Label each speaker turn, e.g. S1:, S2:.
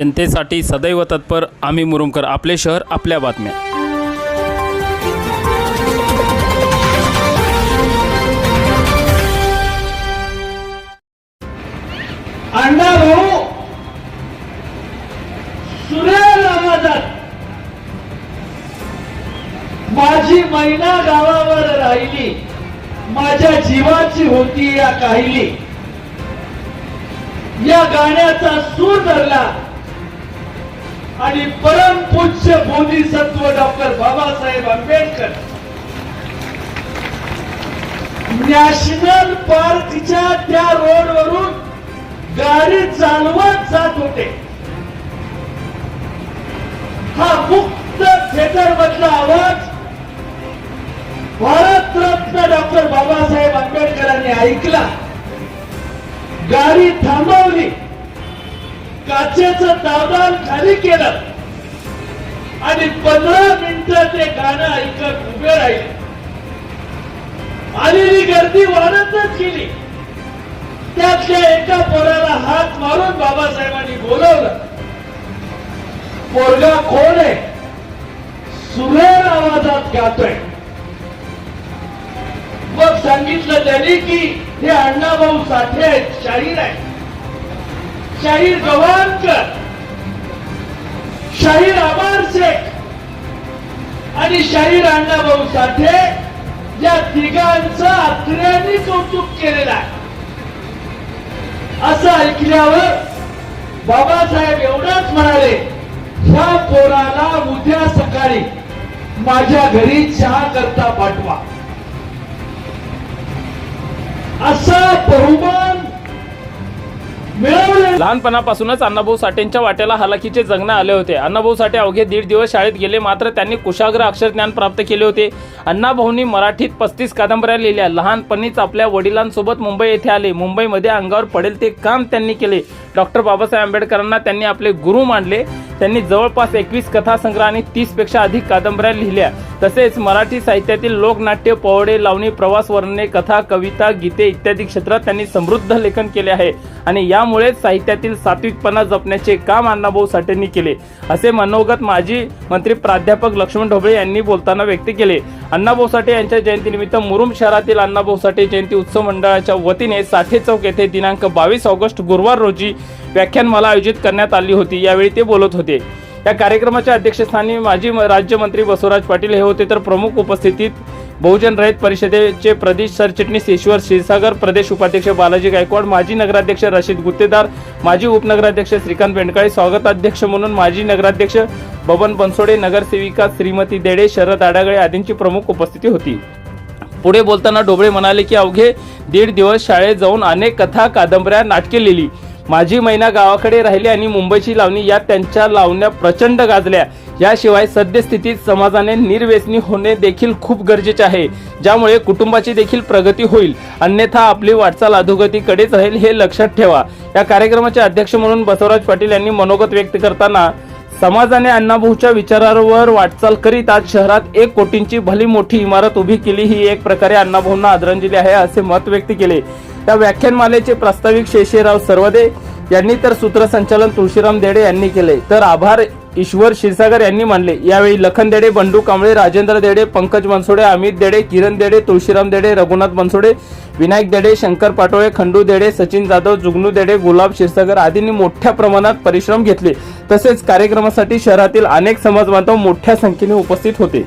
S1: जनतेसाठी सदैव तत्पर आम्ही मुरुमकर आपले शहर आपल्या बातम्या.
S2: अण्णा भाऊ सुरेल माझी मैना गावावर राहिली. माझ्या जीवाची होती या काहिली. या गाण्याचा सूर धरला. आणि परमपूज्य बोधिसत्व डॉक्टर बाबासाहेब आंबेडकर. नॅशनल पार्कच्या त्या रोडवरून गाडी चालवत जात होते. हा मुक्त थिएटर मधला आवाज भारतरत्न डॉक्टर बाबासाहेब आंबेडकरांनी ऐकला. गाडी थांबवली. काचेचं दावदान खाली केलं. आणि पंधरा मिनिटं ते गाणं ऐकत उभे राहिले. आलेली गर्दी वाढतच गेली. त्यातल्या एका पोराला हात मारून बाबासाहेबांनी बोलवलं. पोरगा कोण आहे? सुरेल आवाजात गातोय. मग सांगितलं त्यांनी की हे अण्णाभाऊ साठे आहेत शाहीर आहे शाहीर गवाणकर शाहीर आबार शेख. आणि शाहीर अण्णाभाऊ साठे या तिघांचं अत्र्यांनी कौतुक केलेलं आहे. असं ऐकल्यावर बाबासाहेब एवढंच म्हणाले ह्या पोराला उद्या सकाळी माझ्या घरी चहा करता पाठवा. असा बहुमान
S1: लहानपणापासूनच अण्णाभाऊ साठेंच्या वाट्याला हालाकीचे जगणे आले होते. अण्णाभाऊ साठे अवघे दीड दिवस शाळेत गेले मात्र त्यांनी कुशाग्र अक्षर ज्ञान प्राप्त केले होते. अण्णाभाऊंनी मराठीत पस्तीस कादंबऱ्या लिहिल्या. लहानपणीच आपल्या वडिलांसोबत मुंबई येथे आले. मुंबईमध्ये अंगावर पडेल ते काम त्यांनी केले. डॉक्टर बाबासाहेब आंबेडकरांना त्यांनी आपले गुरु मानले. त्यांनी जवळपास एकवीस कथासंग्रह आणि तीसपेक्षा अधिक कादंबऱ्या लिहिल्या. तसेच मराठी साहित्यातील लोकनाट्य पोवडे लावणी प्रवास वर्णने कथा कविता गीते इत्यादी क्षेत्रात त्यांनी समृद्ध लेखन केले आहे. आणि या त्यामुळेच साहित्यातील सात्विकपणा जपण्याचे काम अण्णाभाऊ साठेंनी केले असे मनोगत माजी मंत्री प्राध्यापक लक्ष्मण ढोबळे यांनी बोलताना व्यक्त केले. अण्णाभाऊ साठे यांच्या जयंतीनिमित्त मुरुम शहरातील अण्णाभाऊ साठे जयंती उत्सव मंडळाच्या वतीने साठे चौक येथे दिनांक बावीस ऑगस्ट गुरुवार रोजी व्याख्यानमाला आयोजित करण्यात आली होती. यावेळी ते बोलत होते. या कार्यक्रमाच्या अध्यक्षस्थानी माजी म- राज्यमंत्री बसवराज पाटील हे होते. तर प्रमुख उपस्थितीत बहुजन रहित परिषदेचे प्रदेश सरचिटणीस ईश्वर क्षीरसागर प्रदेश उपाध्यक्ष बालाजी गायकवाड माजी नगराध्यक्ष रशीद गुत्तेदार माजी उपनगराध्यक्ष श्रीकांत बेंडकाळे स्वागताध्यक्ष म्हणून माजी नगराध्यक्ष बबन बनसोडे नगरसेविका श्रीमती देडे शरद आडागळे आदींची प्रमुख उपस्थिती होती. पुढे बोलताना डोबळे म्हणाले की अवघे दीड दिवस शाळेत जाऊन अनेक कथा कादंबऱ्या नाटके लिहिली. माझी मैना गावाकडे राहिली आणि मुंबईची लावणी यात त्यांच्या लावण्या प्रचंड गाजल्या. याशिवाय सद्यस्थितीत समाजाने निर्व्यसनी होणे देखील खूप गरजेचे आहे. ज्यामुळे कुटुंबाची देखील प्रगती होईल. अन्यथा आपली वाटचाल अधोगतीकडेच राहील हे लक्षात ठेवा. या कार्यक्रमाचे अध्यक्ष म्हणून बसवराज पाटील यांनी मनोगत व्यक्त करताना समाजाने अण्णाभाऊच्या विचारांवर वाटचाल करीत आज शहरात एक कोटींची भली मोठी इमारत उभी केली. ही एक प्रकारे अण्णाभाऊंना आदरांजली आहे असे मत व्यक्त केले. या व्याख्यानमालेचे प्रास्ताविक शेषेराव सर्वदे यांनी तर सूत्रसंचालन तुळशीराम देडे यांनी केले. तर आभार ईश्वर क्षीरसागर यांनी मानले. यावेळी लखन देडे बंडू कांबळे राजेंद्र देडे पंकज बनसोडे अमित देडे किरण देडे तुळशीराम देडे रघुनाथ बनसोडे विनायक देडे शंकर पाटोळे खंडू देडे सचिन जाधव जुगनू देडे गुलाब क्षीरसागर आदींनी मोठ्या प्रमाणात परिश्रम घेतले. तसेच कार्यक्रमासाठी शहरातील अनेक समाज बांधव मोठ्या संख्येने उपस्थित होते.